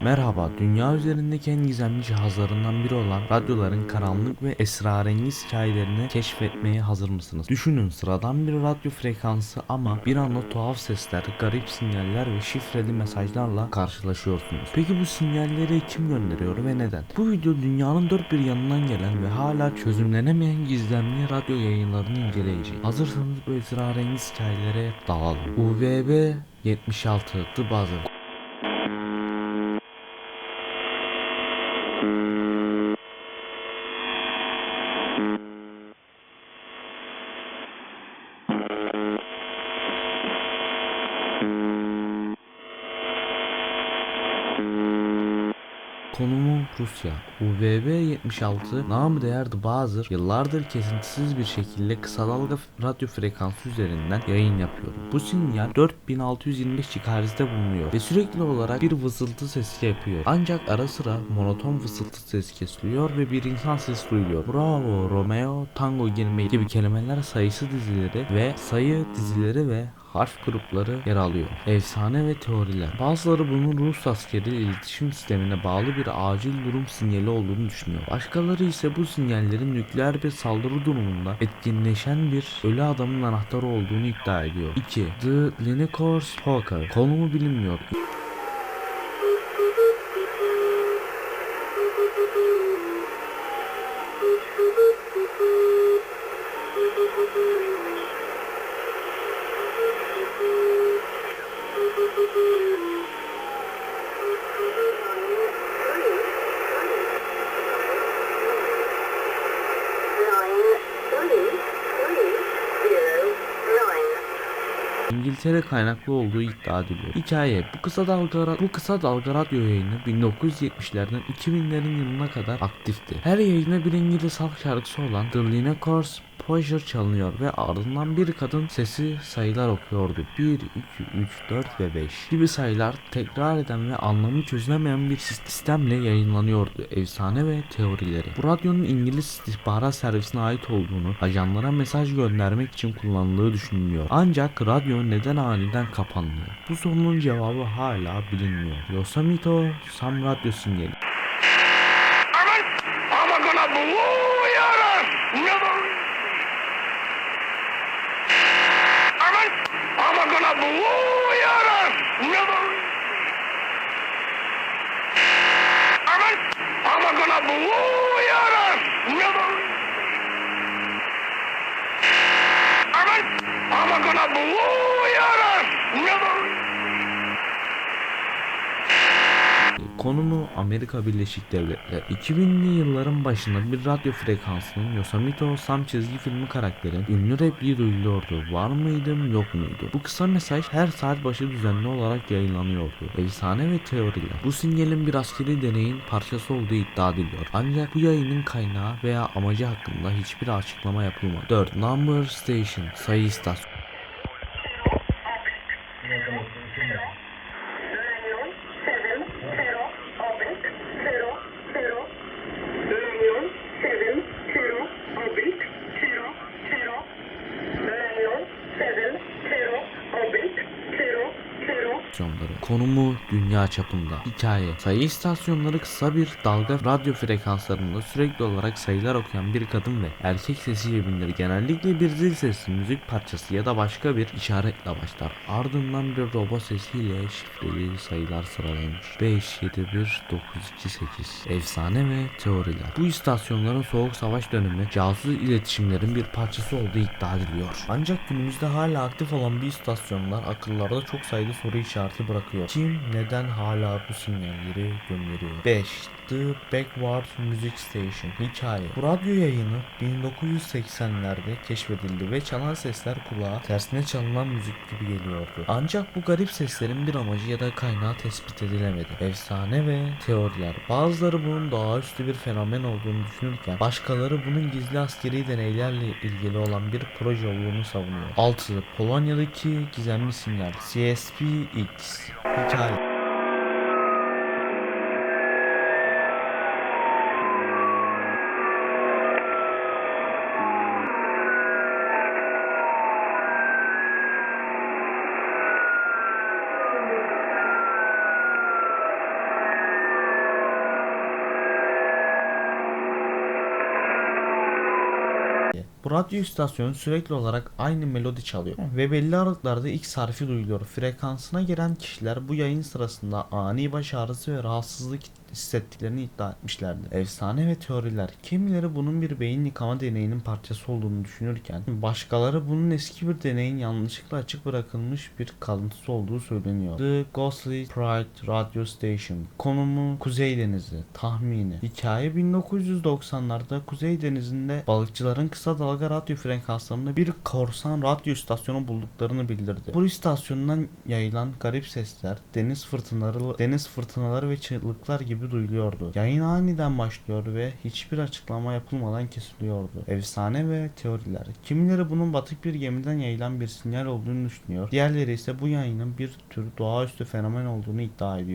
Merhaba, dünya üzerindeki en gizemli cihazlarından biri olan radyoların karanlık ve esrarengiz hikayelerini keşfetmeye hazır mısınız? Düşünün sıradan bir radyo frekansı ama bir anda tuhaf sesler, garip sinyaller ve şifreli mesajlarla karşılaşıyorsunuz. Peki bu sinyalleri kim gönderiyor ve neden? Bu video dünyanın dört bir yanından gelen ve hala çözümlenemeyen gizemli radyo yayınlarını inceleyeceğiz. Hazırsanız bu esrarengiz hikayelere dalalım. UVB 76 The Buzzer Konumu Rusya. UVB-76 namı değer The Buzzer yıllardır kesintisiz bir şekilde kısa dalga radyo frekansı üzerinden yayın yapıyor. Bu sinyal 4625 GHz'de bulunuyor ve sürekli olarak bir vızıltı sesi yapıyor. Ancak ara sıra monoton vızıltı sesi kesiliyor ve bir insan sesi duyuluyor. Bravo, Romeo, Tango girmeyi gibi kelimeler sayısı dizileri ve sayı dizileri ve harf grupları yer alıyor. Efsane ve teoriler. Bazıları bunun Rus askeri iletişim sistemine bağlı bir acil durum sinyali olduğunu düşünüyor. Başkaları ise bu sinyallerin nükleer bir saldırı durumunda etkinleşen bir ölü adamın anahtarı olduğunu iddia ediyor. 2. The Linikors Poker. Konumu bilinmiyor. İngiltere kaynaklı olduğu iddia ediliyor. Hikaye bu kısa dalga bu kısa dalga radyo yayını 1970'lerden 2000'lerin yılına kadar aktifti. Her yayına bir İngiliz halk şarkısı olan The Linacors Poisure çalınıyor ve ardından bir kadın sesi sayılar okuyordu. 1, 2, 3, 4 ve 5 gibi sayılar tekrar eden ve anlamı çözülemeyen bir sistemle yayınlanıyordu. Efsane ve teorileri. Bu radyonun İngiliz istihbarat servisine ait olduğunu, ajanlara mesaj göndermek için kullanıldığı düşünülüyor. Ancak radyo neden aniden kapandı? Bu sorunun cevabı hala bilinmiyor. Yosemite Sam radyo sinyali. Aman aman aman warrior. Konumu Amerika Birleşik Devletleri. 2000'li yılların başında bir radyo frekansının Yosemite Sam çizgi filmi karakterin ünlü repliği duyuluyordu. Var mıydım yok muydu? Bu kısa mesaj her saat başı düzenli olarak yayınlanıyordu. Efsane ve teoriler. Bu sinyalin bir askeri deneyin parçası olduğu iddia ediliyor. Ancak bu yayının kaynağı veya amacı hakkında hiçbir açıklama yapılmadı. 4. Number Station sayı istasyonu. Konumu dünya çapında. Hikaye. Sayı istasyonları kısa bir dalga radyo frekanslarında sürekli olarak sayılar okuyan bir kadın ve erkek sesiyle bilinir. Genellikle bir zil sesi, müzik parçası ya da başka bir işaretle başlar. Ardından bir robot sesiyle şifreli sayılar sıralanır. 5, 7, 1, 9, 2, 8. Efsane ve teoriler. Bu istasyonların soğuk savaş dönemi casus iletişimlerin bir parçası olduğu iddia ediliyor. Ancak günümüzde hala aktif olan bu istasyonlar akıllarda çok sayıda soru işareti bırakıyor. Kim neden hala bu sinyalleri gönderiyor? 5. The Backward Music Station Hikaye Bu radyo yayını 1980'lerde keşfedildi ve çalan sesler kulağa tersine çalınan müzik gibi geliyordu. Ancak bu garip seslerin bir amacı ya da kaynağı tespit edilemedi. Efsane ve teoriler. Bazıları bunun doğaüstü bir fenomen olduğunu düşünürken başkaları bunun gizli askeri deneylerle ilgili olan bir proje olduğunu savunuyor. 6. Polonya'daki gizemli sinyal CSP-X Hikaye Radyo istasyonu sürekli olarak aynı melodi çalıyor ve belli aralıklarda X harfi duyuluyor. Frekansına giren kişiler bu yayın sırasında ani baş ağrısı ve rahatsızlık hissettiklerini iddia etmişlerdi. Efsane ve teoriler. Kimileri bunun bir beyin yıkama deneyinin parçası olduğunu düşünürken başkaları bunun eski bir deneyin yanlışlıkla açık bırakılmış bir kalıntısı olduğu söyleniyor. The Ghostly Pride Radio Station. Konumu Kuzey Denizi. Tahmini. Hikaye 1990'larda Kuzey Denizi'nde balıkçıların kısa dalga radyo frekanslarında bir korsan radyo istasyonu bulduklarını bildirdi. Bu istasyondan yayılan garip sesler, deniz fırtınaları, deniz fırtınaları ve çığlıklar gibi duyuluyordu. Yayın aniden başlıyor ve hiçbir açıklama yapılmadan kesiliyordu. Efsane ve teoriler. Kimileri bunun batık bir gemiden yayılan bir sinyal olduğunu düşünüyor. Diğerleri ise bu yayının bir tür doğaüstü fenomen olduğunu iddia ediyor.